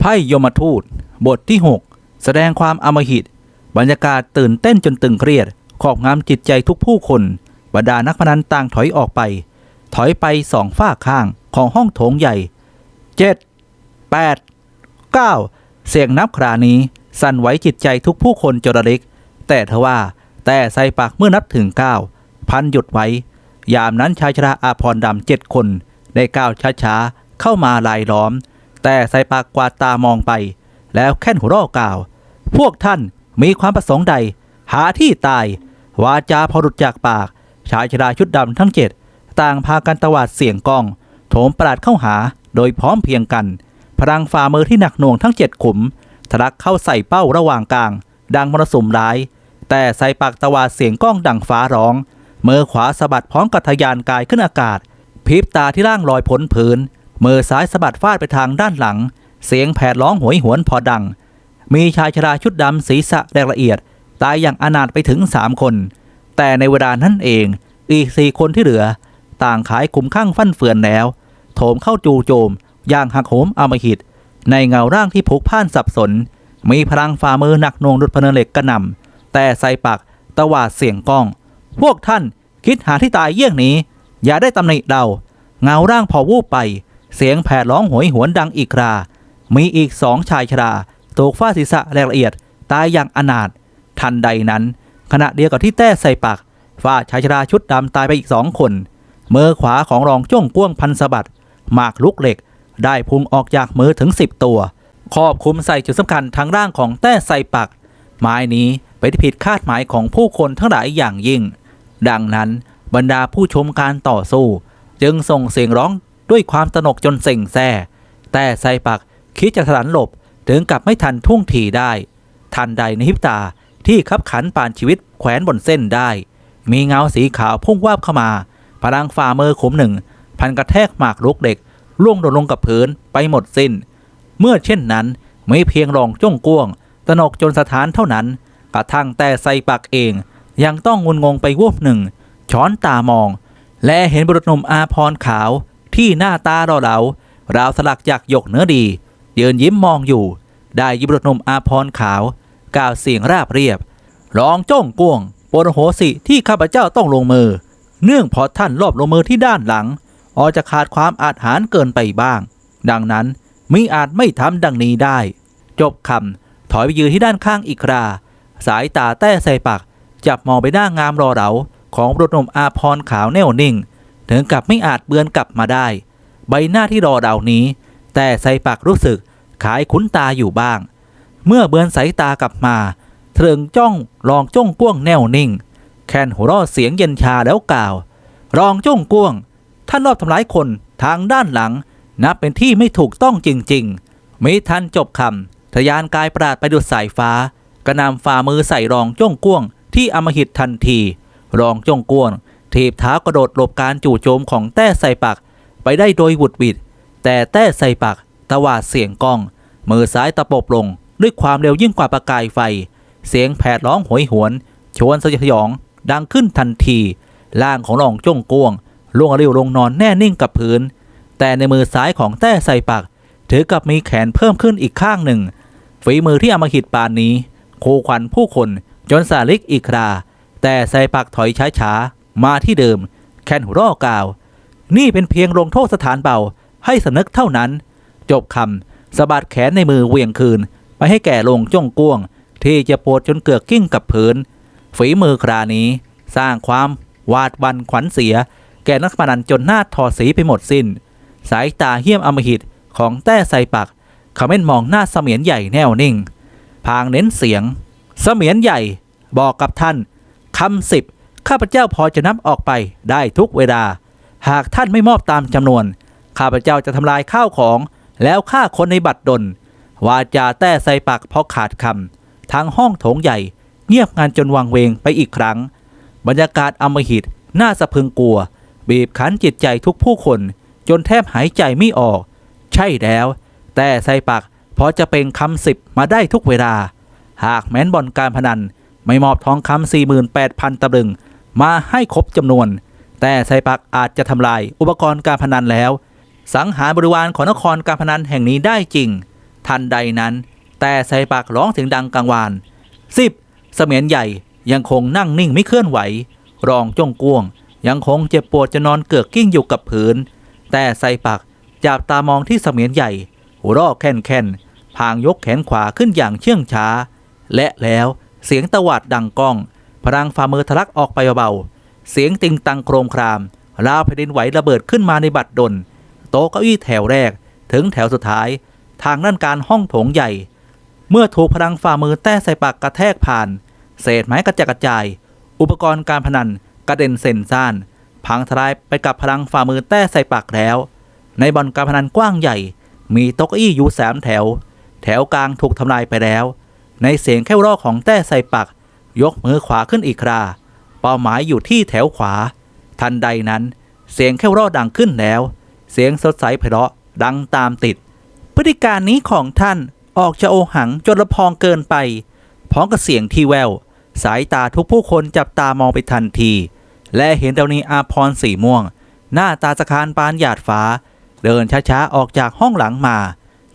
ไพ่ยมทูต บทที่ 6 แสดงความอมหิต บรรยากาศตื่นเต้นจนตึงเครียดขอบงำจิตใจทุกผู้คน บรรดานักพนันต่างถอยออกไป ถอยไปสองฝ้าข้างของห้องโถงใหญ่ 7 8 9 เสียงนับครานี้สั่นไหวจิตใจทุกผู้คนจระเล็ก แต่ทว่า แต่ใส่ปากเมื่อนับถึง 9 พันหยุดไว้ ยามนั้นชายชราอาพรดำเจ็ดคน ได้ก้าวช้าๆ เข้ามาลายล้อม แต่ใส่ปากกวาดตามองไป แล้วแค่นหัวเร่อกล่าว พวกท่านมีความประสงค์ใด หาที่ตาย วาจาพอหลุดจากปาก ชายชราชุดดำทั้งเจ็ดต่างพากันตวาดเสียงกอง โถมปราดเข้าหาโดยพร้อมเพียงกัน พลังฝ่ามือที่หนักหน่วงทั้งเจ็ดขุมทะลักเข้าใส่เป้าระหว่างกลาง ดังมรสุมร้าย แต่ใส่ปากตวาดเสียงก้องดังฟ้าร้องมือขวาสะบัดพร้อมกับทยานกายขึ้นอากาศพริบตาที่ร่างลอยพ้นพื้น มือซ้ายสะบัดฟาดไปทางด้านหลัง เสียงแผดร้องหวยหวนพอดัง มีชายชราชุดดำศีรษะแดงละเอียด ตายอย่างอนาถไปถึงสามคน แต่ในเวลานั้นเองอีกสี่คนที่เหลือ ต่างขายคุ้มข้างฟั่นเฟือนแล้ว โถมเข้าจูโจม อย่างหักโหมอมหิต ในเงาร่างที่ผุกพ่านสับสน มีพลังฝ่ามือหนักหน่วงดุดพเนินเหล็กกระหน่ำแต่ใส่ปากตวาดเสียงก้อง พวกท่านคิดหาที่ตายเยี่ยงนี้ อย่าได้ตำหนิเราเงาร่างพอวูบไป เสียงแผดร้องโหยหวนดังอีกครา มีอีกสองชายชราถูกฟาดศีรษะแรงละเอียด ตายอย่างอนาถทันใดนั้น ขณะเดียวกับที่แต้ใส่ปากฟาดชายชราชุดดำตายไปอีกสองคนมือขวาของรองจ้งก้วงพันสะบัดหมากลุกเหล็ก ได้พุ่งออกจากมือถึง 10 ตัวครอบคุมใส่จุดสำคัญทางร่างของแต้ใส่ปัก ไม้นี้ไปนที่ผิดคาดหมายของผู้คนทั้งหลายอย่างยิ่ง ดังนั้นบรรดาผู้ชมการต่อสู้ จึงส่งเสียงร้อง ด้วยความตนกจนเซ็งแซ่แต่ไซปักคิดจะถลันหลบถึงกับไม่ทันท่วงทีได้ ทันใดในพริบตาที่ขับขันปานชีวิตแขวนบนเส้นได้ มีเงาสีขาวพุ่งวาบเข้ามา พลังฝ่ามือขมหนึ่ง พันกระแทกหมากลุกเด็ก ล่วงโดนลงกับพื้นไปหมดสิ้น เมื่อเช่นนั้นไม่เพียงรองจ้องก้วง ตนกจนสถานเท่านั้น กระทั่งแต่ไซปักเอง ยังต้องงุนงงไปวูบหนึ่ง ช้อนตามอง และเห็นบุรุษหนุ่มอาพรขาว ที่หน้าตาเราเหลาราวสลักจากหยกเนื้อดี ยืนยิ้มมองอยู่ ได้ยิบรุษหนุ่มอาพรขาวกล่าวเสียงราบเรียบร้องจ้องกวงปนโหสิที่ข้าพเจ้าต้องลงมือ เนื่องเพราะท่านรอบลงมือที่ด้านหลังออจะขาดความอาจหารเกินไปบ้าง ดังนั้นมิอาจไม่ทำดังนี้ได้ จบคำถอยไปยืนที่ด้านข้างอีกครา สายตาแต้ใส่ปากจับมองไปหน้างามรอเหลาของบุรุษหนุ่มอาพรขาวแน่วนิ่ง ถึงกับไม่อาจเบือนกลับมาได้ ใบหน้าที่รอเหล่านี้ แต่ใส่ปากรู้สึกขายคุ้นตาอยู่บ้าง เมื่อเบือนสายตากลับมาเถิงจ้องรองจ้องก้วงแน่วนิ่ง แคนหัวเราะเสียงเย็นชาแล้วกล่าว รองจ้องก้วง ท่านรอบทำร้ายคนทางด้านหลัง นับเป็นที่ไม่ถูกต้องจริงๆมิทันจบคำทะยานกายปราดไปดุดสายฟ้า กระนำฝ่ามือใส่รองจ้องก้วง ที่อมหิตทันที รองจ้องก้วง ถีบเท้ากระโดดหลบการจู่โจมของแต้ใส่ปัก ไปได้โดยบุดบิด แต่แต้ใส่ปักตวาดเสียงกล้อง มือซ้ายตะปบลง ด้วยความเร็วยิ่งกว่าประกายไฟ เสียงแผดร้องโหยหวน ชวนสยดสยอง ดังขึ้นทันที ร่างของรองจ้งกวงล่วงเร็วลงนอนแน่นิ่งกับพื้น แต่ในมือซ้ายของแต้ใส่ปัก ถือกับมีแขนเพิ่มขึ้นอีกข้างหนึ่ง ฝีมือที่อมหิตปานนี้โคขวัญผู้คนจนสาลิกอีกครา แต่ใส่ปักถอยช้าๆ มาที่เดิม แคนหัวร่อกล่าว นี่เป็นเพียงลงโทษสถานเบาให้สำนึกเท่านั้น จบคำสะบัดแขนในมือเวียงคืน ไปให้แก่ลงจ้องก้วง ที่จะปวดจนเกือกกิ้งกับพื้น ฝีมือครานี้ สร้างความวาดวันขวัญเสีย แก่นักพนันจนหน้าถอดสีไปหมดสิน้น สายตาเหี้ยมอมหิตของแต้ใส่ปักเขาเม่นมองหน้าเสมียนใหญ่แน่วนิ่ง พางเน้นเสียง เสมียนใหญ่บอกกับท่านคำสิบ ข้าพเจ้าพอจะนับออกไปได้ทุกเวลา หากท่านไม่มอบตามจำนวน ข้าพเจ้าจะทำลายข้าวของ แล้วฆ่าคนในบัตรดล วาจาแต้ใส่ปักเพราะขาดคำทั้งห้องโถงใหญ่ เงียบงานจนวังเวงไปอีกครั้ง บรรยากาศอมหิตน่าสะพึงกลัว บีบคั้นจิตใจทุกผู้คน จนแทบหายใจไม่ออก ใช่แล้ว แต่ใส่ปักพอจะเป็นคำสิบมาได้ทุกเวลา หากแม้นบ่อนการพนันไม่มอบทองคำ48,000ตำลึง มาให้ครบจำนวน แต่ไซปักอาจจะทำลายอุปกรณ์การพนันแล้ว สังหารบริวารของนครการพนันแห่งนี้ได้จริง ทันใดนั้น แต่ใส่ปากร้องเสียงดังกังวานสิบเสมียนใหญ่ยังคงนั่งนิ่งไม่เคลื่อนไหว รองจ้องกวง ยังคงเจ็บปวดจะนอนเกือกกิ้งอยู่กับพื้น แต่ใส่ปากจับตามองที่เสมียนใหญ่หัวรอกแค่นแค่นพางยกแขนขวาขึ้นอย่างเชื่องช้า และแล้วเสียงตวาดดังก้อง พลังฝ่ามือทะลักออกไปเบาๆ เสียงติงตังโครมครามราวแผ่นดินไหวระเบิดขึ้นมาในบัดดล โต๊ะเก้าอี้แถวแรก ถึงแถวสุดท้าย ทางด้านการห้องโถงใหญ่ เมื่อถูกพลังฝ่ามือแต้ใส่ปากกระแทกผ่าน เศษไม้กระจัดกระจาย อุปกรณ์การพนันกระเด็นเส้นซ่าน พังทลายไปกับพลังฝ่ามือแต้ใส่ปากแล้ว ในบ่อนการพนันกว้างใหญ่ มีโต๊ะเก้าอี้อยู่สามแถว แถวกลางถูกทำลายไปแล้ว ในเสียงแค่วรอกของแต้ใส่ปาก ยกมือขวาขึ้นอีกครา เป้าหมายอยู่ที่แถวขวา ทันใดนั้น เสียงแค่วรอดังขึ้นแล้ว เสียงสดใสไพเราะดังตามติด พฤติการนี้ของท่านออกจะโอหังจนละพองเกินไป พร้อมกับเสียงที่แวว สายตาทุกผู้คนจับตามองไปทันที และเห็นดาวนีอาพรสีม่วง หน้าตาสะคานปานหยาดฟ้า เดินช้าๆออกจากห้องหลังมา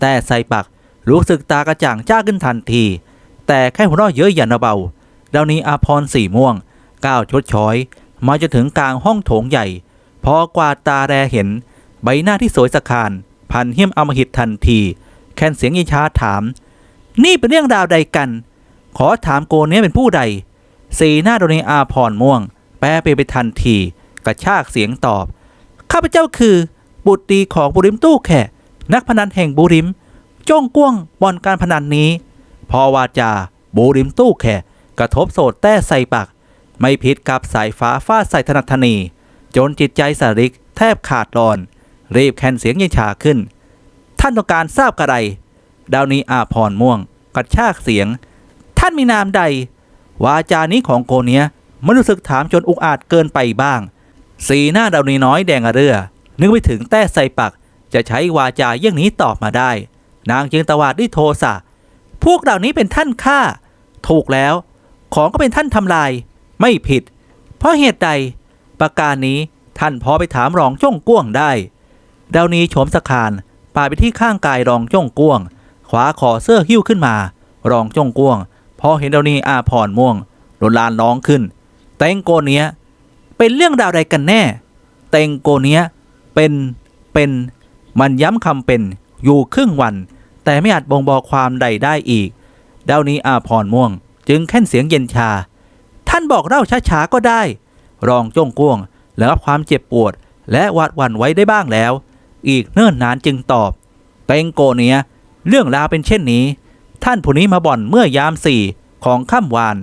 แต่ใส่ปักรู้สึกตากระจ่างจ้าขึ้นทันที แต่แค่หัวเราะเยอะหยันเบา ดาวนี้อาพรสีม่วงก้าวชดช้อย มาจะถึงกลางห้องโถงใหญ่ พอกวาดตาแรเห็น ใบหน้าที่สวยสะคานพันเหี้ยมอมหิตทันที แค่นเสียงยิชาถาม นี่เป็นเรื่องราวใดกัน ขอถามโกเนี้เป็นผู้ใด สีหน้าโดนีอาพรม่วง แปรเปลี่ยนไปทันที กระชากเสียงตอบ ข้าพเจ้าคือ บุตรดีของบุริมตู้แขกนักพนันแห่งบุริม จ้องก้วงบ่อนการพนันนี้ พอวาจาบุริมตู้แขก ระทบโสดแต้ใส่ปาก ไม่ผิดกับสายฟ้าฟาดใส่ธนัทนี จนจิตใจสาริกแทบขาดรอน รีบแคนเสียงยินชาขึ้น ท่านต้องการทราบกระไร ดาวนี้อาพรม่วงกระชากเสียง ท่านมีนามใด วาจานี้ของโกเนียมันรู้สึกถามจนอุกอาจเกินไปบ้าง สีหน้าดาวนี้น้อยแดงเรือ นึกไปถึงแต้ใส่ปัก จะใช้วาจาเยี่ยงนี้ตอบมาได้ นางจึงตวาดด้วยโทสะพวกเหล่านี้เป็นท่านฆ่าถูกแล้ว ของก็เป็นท่านทำลาย ไม่ผิด เพราะเหตุใด ประการนี้ท่านพอไปถามรองจ้องก้วงได้ดาวนี้โฉมสะคานปาดไปที่ข้างกายรองจ้องก้วงขวาขอเสื้อหิ้วขึ้นมา รองจ้องก้วง พอเห็นดาวนี้อาพรม่วงโดนลานร้องขึ้น เต็งโกเนี้ย เป็นเรื่องราวใดกันแน่ เต็งโกเนี้ยเป็นเป็นมันย้ำคำเป็นอยู่ครึ่งวัน แต่ไม่อาจบ่งบอกความใดได้อีกดาวนี้อาพรม่วง จึงแค่นเสียงเย็นชา ท่านบอกเล่าช้าๆก็ได้ รองจ้งก้วงแล้วรับความเจ็บปวด และหวาดหวั่นไว้ได้บ้างแล้ว อีกเนิ่นนานจึงตอบเต็งโกเนี้ยเรื่องราวเป็นเช่นนี้ ท่านผู้นี้มาบ่อนเมื่อยามสี่ของค่ำวาน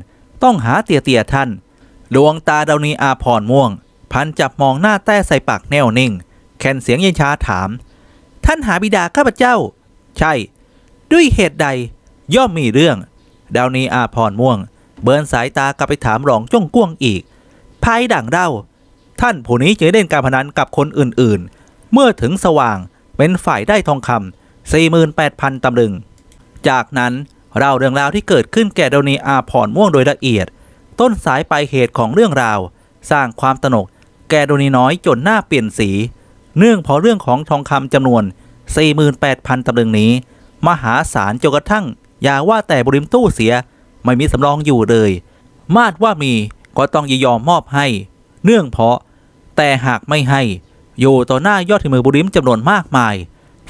ต้องหาเตียเตียท่าน ดวงตาดาวนีอาพรม่วง พันจับมองหน้าแต้ใส่ปากแน่วนิ่ง แคนเสียงเย็นชาถาม ท่านหาบิดาข้าพเจ้า ใช่ ด้วยเหตุใดย่อมมีเรื่อง ดาวนีอาพรม่วง เบินสายตากลับไปถามรองจ้งก้วงอีก ภายดั่งเล่าท่านผู้นี้จะเล่นการพนันกับคนอื่นๆ เมื่อถึงสว่างเป็นฝ่ายได้ทองคำ48,000ตำลึง จากนั้นเล่าเรื่องราวที่เกิดขึ้นแก่ดาวนีอาพรม่วงโดยละเอียด ต้นสายปลายเหตุของเรื่องราว สร้างความตระหนก แก่ดาวนีน้อยจนหน้าเปลี่ยนสี เนื่องเพราะเรื่องของทองคำจำนวน 48,000ตำลึงนี้ มหาศาลจนกระทั่ง อย่าว่าแต่บริมตู้เสีย ไม่มีสำรองอยู่เลย มาดว่ามีก็ต้องยินยอมมอบให้ เนื่องเพราะ แต่หากไม่ให้ อยู่ต่อหน้ายอดถือมือบุริมจำนวนมากมาย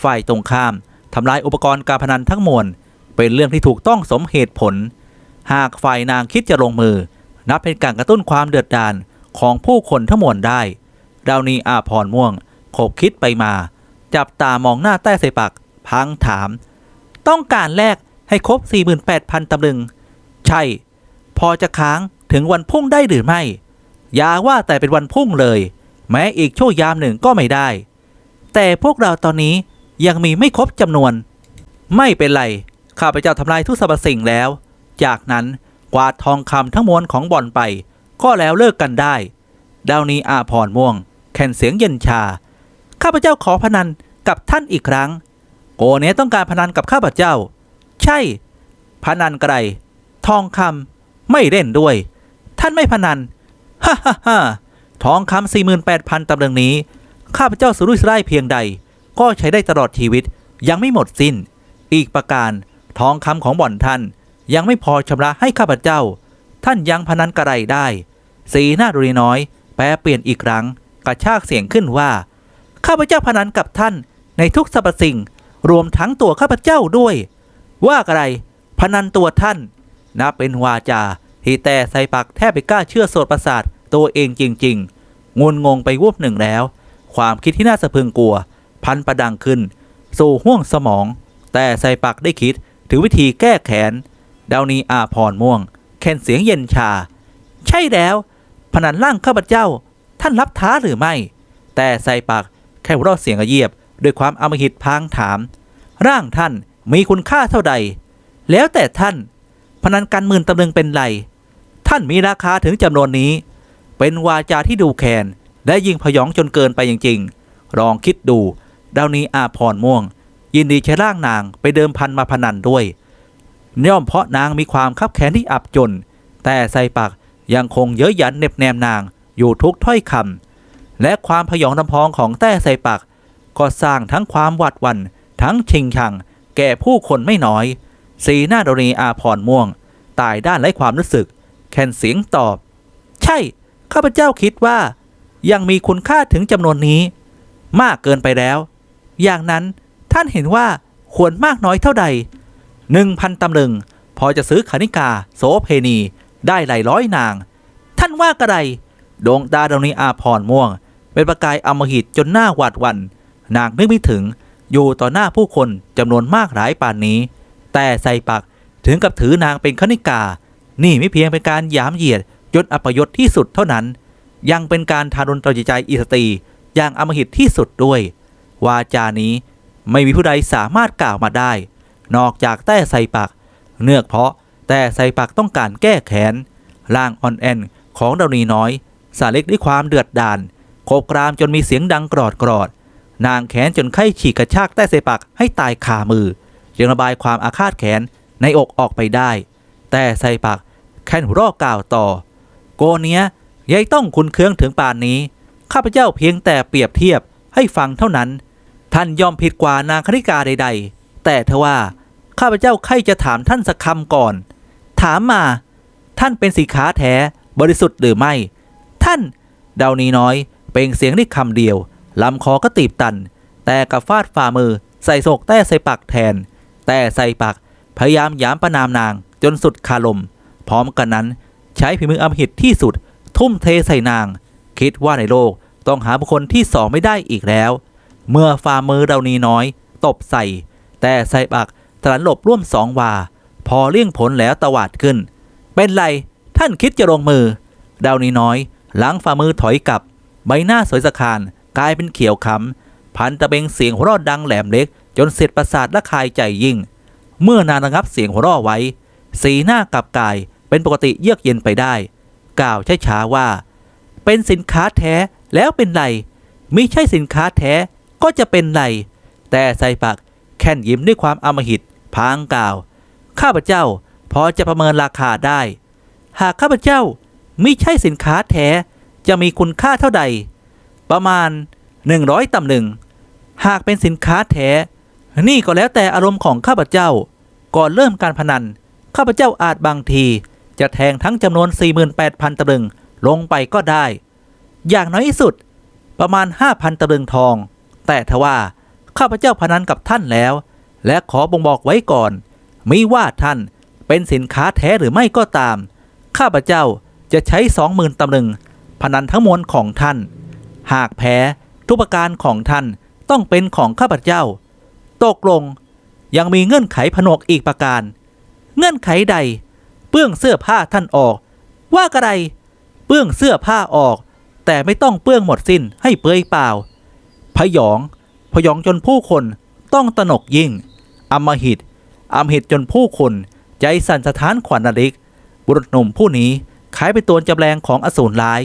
ฝ่ายตรงข้ามทำลายอุปกรณ์การพนันทั้งมวลเป็นเรื่องที่ถูกต้องสมเหตุผล หากฝ่ายนางคิดจะลงมือ นับเป็นการกระตุ้นความเดือดดาลของผู้คนทั้งมวลได้ดาวนีอาพรม่วงขบคิดไปมา จับตามองหน้าใต้ใส่ปัก พังถาม ต้องการแลก ให้ครบ 48,000ตำลึง ใช่ พอจะค้างถึงวันพุ่งได้หรือไม่ อย่าว่าแต่เป็นวันพุ่งเลย แม้อีกชั่วยามหนึ่งก็ไม่ได้ แต่พวกเราตอนนี้ยังมีไม่ครบจำนวน ไม่เป็นไร ข้าพเจ้าทำลายทุกสรรพสิ่งแล้ว จากนั้นกวาดทองคำทั้งมวลของบ่อนไป ก็แล้วเลิกกันได้ ดาวนี้อาพรม่วง แข่นเสียงเย็นชา ข้าพเจ้าขอพนันกับท่านอีกครั้ง โกเนต้องการพนันกับข้าพเจ้า ช่ พนันไกรทองคำไม่เล่นด้วย ท่านไม่พนัน ฮ่าฮ่าฮ่าทองคำสี่หมื่นแปดพันตำลึงนี้ ข้าพเจ้าสุรุ่ยสร่ายเพียงใด ก็ใช้ได้ตลอดชีวิตยังไม่หมดสิ้น อีกประการทองคำของบ่อนท่าน ยังไม่พอชำระให้ข้าพเจ้า ท่านยังพนันกระไรได้ สีหน้าดุรีน้อย แปรเปลี่ยนอีกครั้ง กระชากเสียงขึ้นว่า ข้าพเจ้าพนันกับท่านในทุกสรรพสิ่ง รวมทั้งตัวข้าพเจ้าด้วย ว่าอะไร พนันตัวท่านนับเป็นวาจา ที่แต่ใส่ปากแทบไปกล้าเชื่อโสดประสาทตัวเองจริง ๆงุนงงไปวูบหนึ่งแล้ว ความคิดที่น่าสะพึงกลัว พันประดังขึ้น สู่ห้วงสมอง แต่ใส่ปากได้คิดถึงวิธีแก้แขนดาวนีอาพรม่วง แคนเสียงเย็นชา ใช่แล้ว พนันล่างข้าพเจ้า ท่านรับท้าหรือไม่ แต่ใส่ปากแค่ราะเสียงกระเยียบ ด้วยความอำมหิตพางถาม ร่างท่าน มีคุณค่าเท่าใด แล้วแต่ท่าน พนันกันหมื่นตำลึงเป็นไร ท่านมีราคาถึงจำนวนนี้ เป็นวาจาที่ดูแคนและยิ่งพยองจนเกินไปจริงๆลองคิดดู ดาวนี้อาพรม่วง ยินดีใช้ร่างนางไปเดิมพันมาพนันด้วยย่อมเพราะนางมีความคับแค้นที่อับจน แต่ใส่ปากยังคงเย้ยหยันเหน็บแนมนางอยู่ทุกถ้อยคำและความพยองลำพองของแต้ใส่ปากก็สร้างทั้งความหวาดหวันทั้งชิงชัง แก่ผู้คนไม่น้อย สีหน้าดรีอาพรม่วง ตายด้านไร้ความรู้สึก แคนเสียงตอบ ใช่ ข้าพเจ้าคิดว่า ยังมีคุณค่าถึงจำนวนนี้ มากเกินไปแล้ว อย่างนั้นท่านเห็นว่าควรมากน้อยเท่าใดหนึ่งพันตำลึง พอจะซื้อขณิกา โสเพณี ได้หลายร้อยนาง ท่านว่ากระไดดวงตาดวงนี้อาพรม่วง เป็นประกายอมหิตจนหน้าหวาดหวันนางนึกไม่ถึง อยู่ต่อหน้าผู้คนจำนวนมากหลายป่านนี้ แต่ใส่ปักถึงกับถือนางเป็นขณิกา นี่ไม่เพียงเป็นการหยามเหยียดจนอัปยศที่สุดเท่านั้น ยังเป็นการทารุณต่อจิตใจอิสตรีอย่างอำมหิตที่สุดด้วย วาจานี้ไม่มีผู้ใดสามารถกล่าวมาได้ นอกจากแต้ใส่ปัก เนื่องเพราะแต่ใส่ปักต้องการแก้แค้นร่างอ่อนแอนของดาวนีน้อย สาเล็กด้วยความเดือดดาลโคกรามจนมีเสียงดังกรอดกรอด นางแขนจนไข้ฉีกกระชากแต้ใส่ปักให้ตายคามือจึงระบายความอาฆาตแขนในอกออกไปได้ แต่ใส่ปักแค่นรอกกล่าวต่อ โกเนี้ยยายต้องคุณเคืองถึงป่านนี้ ข้าพเจ้าเพียงแต่เปรียบเทียบให้ฟังเท่านั้น ท่านยอมผิดกว่านางคณิกาใด ๆ แต่ทว่าข้าพเจ้าใครจะถามท่านสักคำก่อน ถามมา ท่านเป็นสีขาแท้บริสุทธิ์หรือไม่ ท่าน เดานี้น้อย เปล่งเสียงได้คำเดียว ลำคอก็ตีบตัน แต่กับฟาดฝ่ามือ ใส่โศกแต้ใส่ปากแทน แต่ใส่ปากพยายามหยามประนามนางจนสุดคารมพร้อมกันนั้น ใช้ฝีมืออำหิตที่สุด ทุ่มเทใส่นาง คิดว่าในโลกต้องหาบุคคลที่สองไม่ได้อีกแล้ว เมื่อฝ่ามือดานีน้อย ตบใส่ แต่ใส่ปากตลันหลบร่วมสองวา พอเลี่ยงผลแล้วตวาดขึ้น เป็นไรท่านคิดจะลงมือ ดาวนีน้อยหลังฝ่ามือถอยกลับ ใบหน้าสวยสะคาน กลายเป็นเขียวค้ำพันตะเบงเสียงหัวเราะดังแหลมเล็ก จนเสร็จประสาทละคายใจยิ่ง เมื่อนางระงับเสียงหัวเราะไว้ สีหน้ากลับกายเป็นปกติเยือกเย็นไปได้ กล่าวช้าๆว่า เป็นสินค้าแท้แล้วเป็นไรมิใช่สินค้าแท้ก็จะเป็นไรแต่ใส่ปากแค่นยิ้มด้วยความอำมหิตพางกล่าว ข้าพเจ้าพอจะประเมินราคาได้ หากข้าพเจ้ามิใช่สินค้าแท้จะมีคุณค่าเท่าใด ประมาณ 100ตำลึงหากเป็นสินค้าแท้ นี่ก็แล้วแต่อารมณ์ของข้าพเจ้า ก่อนเริ่มการพนัน ข้าพเจ้าอาจบางที จะแทงทั้งจำนวน 48,000ตำลึงลงไปก็ได้ อย่างน้อยที่สุด ประมาณ 5,000ตำลึงทอง แต่ทว่าข้าพเจ้าพนันกับท่านแล้ว และขอบ่งบอกไว้ก่อน มิว่าท่านเป็นสินค้าแท้หรือไม่ก็ตาม ข้าพเจ้าจะใช้สองหมื่นตำลึง พนันทั้งมวลของท่าน หากแพ้ทุกประการของท่านต้องเป็นของข้าพเจ้า ตกลงยังมีเงื่อนไขผนวกอีกประการ เงื่อนไขใด เปื้องเสื้อผ้าท่านออก ว่ากระไรเปื้องเสื้อผ้าออก แต่ไม่ต้องเปื้องหมดสิ้นให้เปลือยเปล่า พยอง พยองจนผู้คนต้องตนกยิ่ง อมหิต อมหิตจนผู้คน ใจสั่นสะท้านขวัญนริก บุรุษหนุ่มผู้นี้ขายเป็นตัวจำแรงของอสูรร้าย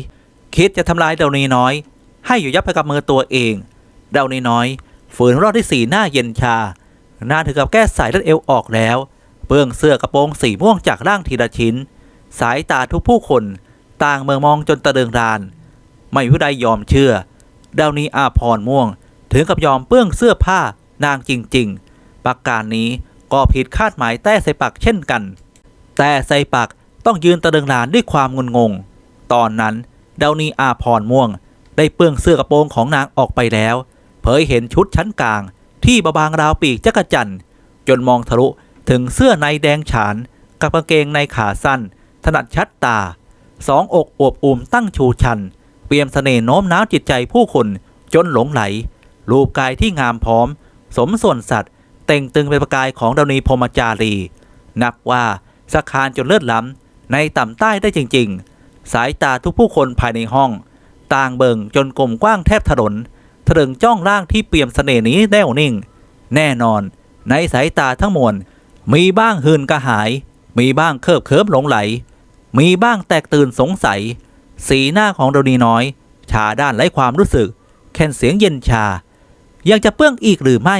คิดจะทำลายเดานีน้อย ให้อยู่ยับไปกับมือตัวเองเดาวนีน้อยฝืนรอดที่สีหน้าเย็นชาน้าถึงกับแก้สายรัดเอวออกแล้วเปื้องเสื้อกระโปรงสีม่วงจากร่างทีละชิ้น สายตาทุกผู้คน ต่างเมืองมองจนตะเดืองราน ไม่ผู้ใดยอมเชื่อ ดาวนีอาพรม่วง ถึงกับยอมเปื้องเสื้อผ้านางจริง ๆ ประการนี้ก็ผิดคาดหมายแต่ใส่ปักเช่นกัน แต่ใส่ปักต้องยืนตะลึงนานด้วยความงุนงง ตอนนั้นดาวนีอาพรม่วง ได้เปื้องเสื้อกระโปรงของนางออกไปแล้ว เผยเห็นชุดชั้นกลาง ที่บางราวปีกจักจันจนมองทะลุถึงเสื้อในแดงฉาน กับกางเกงในขาสั้น ถนัดชัดตา สองอกอวบอุ่มตั้งชูชัน เปี่ยมเสน่ห์โน้มน้าวจิตใจผู้คนจนหลงไหล รูปกายที่งามพร้อม สมส่วนสัตว์ เต่งตึงเป็นประกายของดาวนีพรมจารี นับว่าสะคานจนเลือดล้ำในต่ำใต้ได้จริง ๆ สายตาทุกผู้คนภายในห้อง ต่างเบิงจนกลมกว้างแทบถนนถลึงจ้องร่างที่เปี่ยมเสน่ห์นี้แน่วนิ่ง แน่นอน ในสายตาทั้งมวลมีบ้างหืนกระหาย มีบ้างเคิบเคิบหลงไหล มีบ้างแตกตื่นสงสัย สีหน้าของดานีน้อย ชาด้านไร้ความรู้สึก แค่นเสียงเย็นชา ยังจะเปื้องอีกหรือไม่